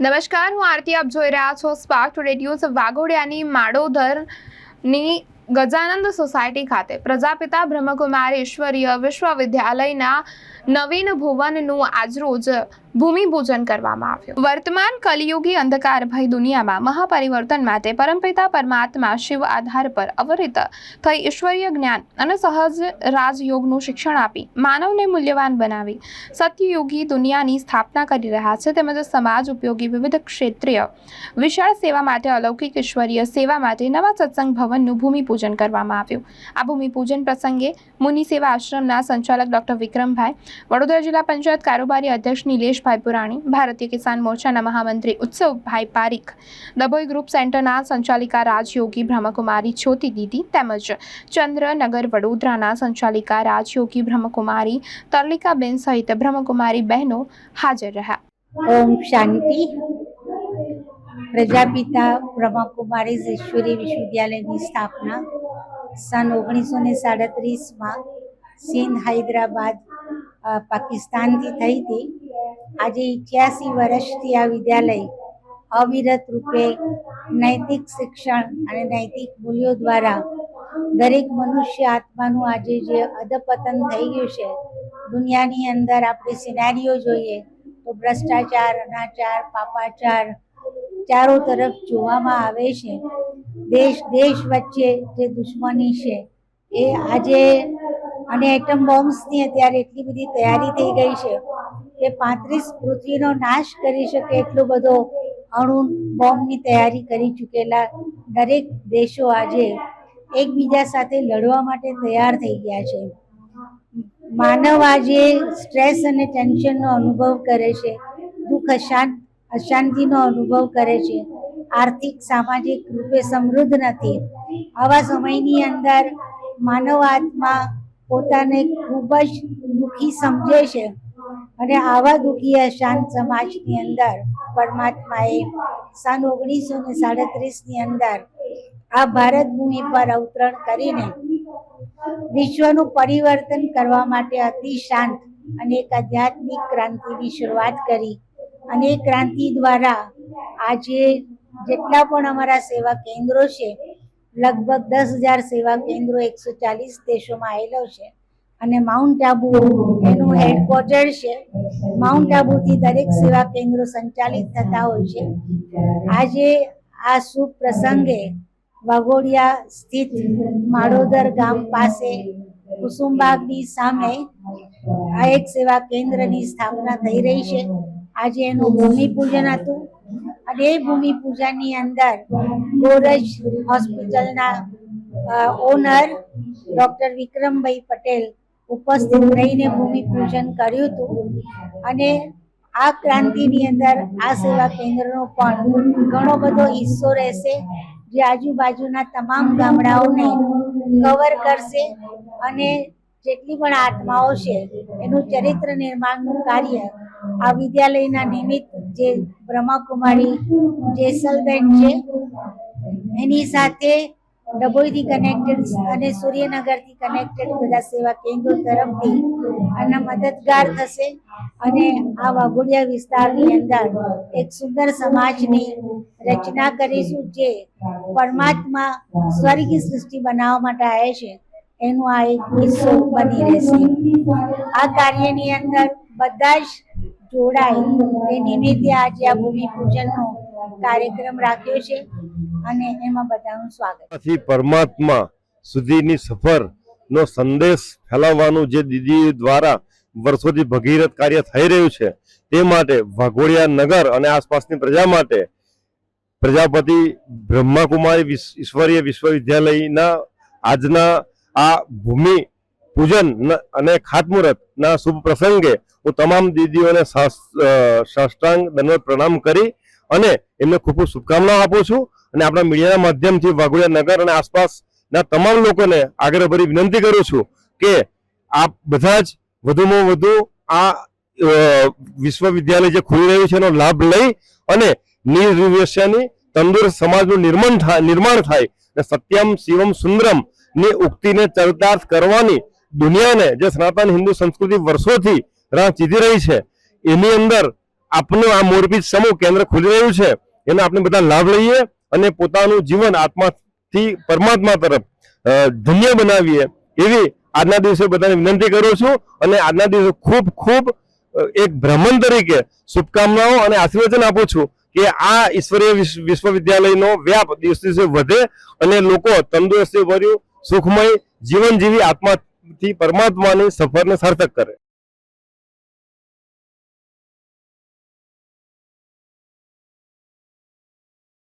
નમસ્કાર, હું આરતી આપ જોઈ રહ્યા છો સ્પાર્ક ન્યૂઝ વાઘોડિયાની માડોદરની ગજાનંદ સોસાયટી ખાતે. પ્રજાપિતા બ્રહ્મકુમારી ઈશ્વરીય વિશ્વવિદ્યાલયના નવીન ભુવનનું આજરોજ ભૂમિપૂજન કરવામાં આવ્યું. વર્તમાન કલિયુગી અંધકાર ભય દુનિયામાં મહાપરિવર્તન માટે પરમપિતા પરમાત્મા શિવ આધાર પર અવરિત થઈ ઈશ્વરીય જ્ઞાન અને સહજ રાજયોગનું શિક્ષણ આપી માનવને મૂલ્યવાન બનાવી સત્યયુગી દુનિયાની સ્થાપના કરી રહ્યા છે. તેમજ સમાજ ઉપયોગી વિવિધ ક્ષેત્રીય વિશાળ સેવા માટે, અલૌકિક ઈશ્વરીય સેવા માટે નવા સત્સંગ ભવનનું ભૂમિપૂજન કરવામાં આવ્યું. આ ભૂમિપૂજન પ્રસંગે મુનિ સેવા આશ્રમના સંચાલક ડોક્ટર વિક્રમભાઈ, વડોદરા જિલ્લા પંચાયત કારોબારી અધ્યક્ષ નિલેશભાઈ પુરાણી, ભારતીય કિસાન મોરચાના મહામંત્રી ઉત્સવભાઈ પારીખ ડભોઈ ગ્રુપ સેન્ટરના સંચાલિકા રાજયોગી બ્રહ્મકુમારી જ્યોતિ દીદી તેમજ ચંદ્રનગર વડોદરાના સંચાલિકા રાજયોગી બ્રહ્મકુમારી તરલિકાબેન સહિત બ્રહ્મકુમારી બહેનો હાજર રહ્યા. ઓમ શાંતિ. પ્રજાપિતા બ્રહ્મકુમારી ઈશ્વરી વિશ્વવિદ્યાલયની સ્થાપના. સન ઓગણીસો ને સાડત્રીસમાં સિંધ હૈદરાબાદ પાકિસ્તાનથી થઈ હતી. આજે ઇઠ્યાસી વર્ષથી આ વિદ્યાલય અવિરત રૂપે નૈતિક શિક્ષણ અને નૈતિક મૂલ્યો દ્વારા દરેક મનુષ્ય આત્માનું આજે જે અધપતન થઈ ગયું છે, દુનિયાની અંદર આપણે સિનારીઓ જોઈએ તો ભ્રષ્ટાચાર, અનાચાર, પાપાચાર ચારો તરફ જોવામાં આવે છે. દેશ દેશ વચ્ચે જે દુશ્મની છે, એ આજે અને એટમ બોમ્બ્સની અત્યારે એટલી બધી તૈયારી થઈ ગઈ છે કે પાંત્રીસ પૃથ્વીનો નાશ કરી શકે એટલો બધો અણુ બોમ્બની તૈયારી કરી ચૂકેલા દરેક દેશો આજે એકબીજા સાથે લડવા માટે તૈયાર થઈ ગયા છે. માનવ આજે સ્ટ્રેસ અને ટેન્શનનો અનુભવ કરે છે, દુઃખ અશાંત, અશાંતિનો અનુભવ કરે છે. આર્થિક, સામાજિક રૂપે સમૃદ્ધ નથી. આવા સમયની અંદર માનવ આત્મા પોતાને ખૂબ જ દુઃખી સમજે છે અને આવા દુઃખી અશાંત સમાજની અંદર, પરમાત્માએ સન ઓગણીસો ને સાડત્રીસની અંદર આ ભારત ભૂમિ પર અવતરણ કરીને વિશ્વનું પરિવર્તન કરવા માટે અતિ શાંત અને એક આધ્યાત્મિક ક્રાંતિની શરૂઆત કરી અને એ ક્રાંતિ દ્વારા આજે જેટલા પણ અમારા સેવા કેન્દ્રો છે, લગભગ દસ હજાર સેવા કેન્દ્રો એકસો ચાલીસ દેશોમાં આવેલો છે. અને માઉન્ટ આબુ એનું હેડક્વાર્ટર છે. માઉન્ટ આબુથી દરેક સેવા કેન્દ્રો સંચાલિત થતા હોય છે. આજે આ શુભ પ્રસંગે વાઘોડિયા સ્થિત માડોદર ગામ પાસે કુસુમબાગની સામે આ એક સેવા કેન્દ્રની સ્થાપના થઈ રહી છે. આજે એનું ભૂમિપૂજન હતું. અને પૂજાની અંદર ગોરજ હોસ્પિટલના ઓનર ડૉક્ટર વિક્રમભાઈ પટેલ ઉપસ્થિત રહીને ભૂમિપૂજન કર્યું હતું. અને આ ક્રાંતિની અંદર આ સેવા કેન્દ્રનો પણ ઘણો બધો હિસ્સો રહેશે. જે આજુબાજુના તમામ ગામડાઓને કવર કરશે અને જેટલી પણ આત્માઓ છે, એનું ચરિત્ર નિર્માણનું કાર્ય આ વિદ્યાલયના નિમિત્ત જે બ્રહ્માકુમારી જેસલબેન છે, એની સાથે ડભોઈથી કનેક્ટેડ અને સૂર્યનગરથી કનેક્ટેડ બધા સેવા કેન્દ્રો તરફથી આના મદદગાર થશે અને આ વાઘોડિયા વિસ્તારની અંદર એક સુંદર સમાજની રચના કરીશું જે પરમાત્મા સ્વર્ગીય સૃષ્ટિ બનાવવા માટે આવે છે. એનું આ એક હિસ્સો બની રહેશે. આ કાર્યની અંદર બધા જ જોડાય. એ નિમિત્તે આજે આ ભૂમિપૂજનનો કાર્યક્રમ રાખ્યો છે અને એમાં બધાનું સ્વાગત. પરમાત્મા સુધીની સફરનો સંદેશ ફેલાવવાનું જે દીદી દ્વારા વર્ષોથી ભગીરથ કાર્ય થઈ રહ્યું છે, તે માટે વાઘોડિયા નગર અને આસપાસની પ્રજા માટે પ્રજાપતિ બ્રહ્માકુમારી ઈશ્વરીય વિશ્વવિદ્યાલયના આજના આ ભૂમિ પૂજન અને ખાતમુહૂર્તના શુભ પ્રસંગે હું તમામ દીદીઓને સાષ્ટાંગ દંડવત પ્રણામ કરી અને એમને ખૂબ ખૂબ શુભકામનાઓ આપું છું અને આપણા મીડિયાના માધ્યમથી વાઘોડિયા નગર અને આસપાસના તમામ લોકોને આગ્રહભરી વિનંતી કરું છું કે આપ બધા જ વધુમાં વધુ આ વિશ્વવિદ્યાલય જે ખુલી રહ્યું છે એનો લાભ લઈ અને નિર્વિવેશ્યની તંદુરસ્ત સમાજનું નિર્માણ થાય નિર્માણ થાય અને સત્યમ શિવમ સુંદરમની ઉક્તિને ચરિતાર્થ કરવાની દુનિયાને જે સનાતન હિન્દુ સંસ્કૃતિ વર્ષોથી રાહ ચીધી રહી છે. એની અંદર આપનું આ મોરબી સમૂહ કેન્દ્ર ખુલી રહ્યું છે. એનો આપણે બધા લાભ લઈએ અને પોતાનું જીવન આત્માથી પરમાત્મા તરફ ધન્ય બનાવીએ એવી આજના દિવસે બધાને વિનંતી કરું છું અને આજના દિવસે ખૂબ ખૂબ એક બ્રાહ્મણ તરીકે શુભકામનાઓ અને આશીર્વચન આપું છું કે આ ઈશ્વરીય વિશ્વવિદ્યાલયનો વ્યાપ દિવસે દિવસે વધે અને લોકો તંદુરસ્તી ભર્યું, સુખમય જીવન જીવી આત્માથી પરમાત્માની સફરને સાર્થક કરે.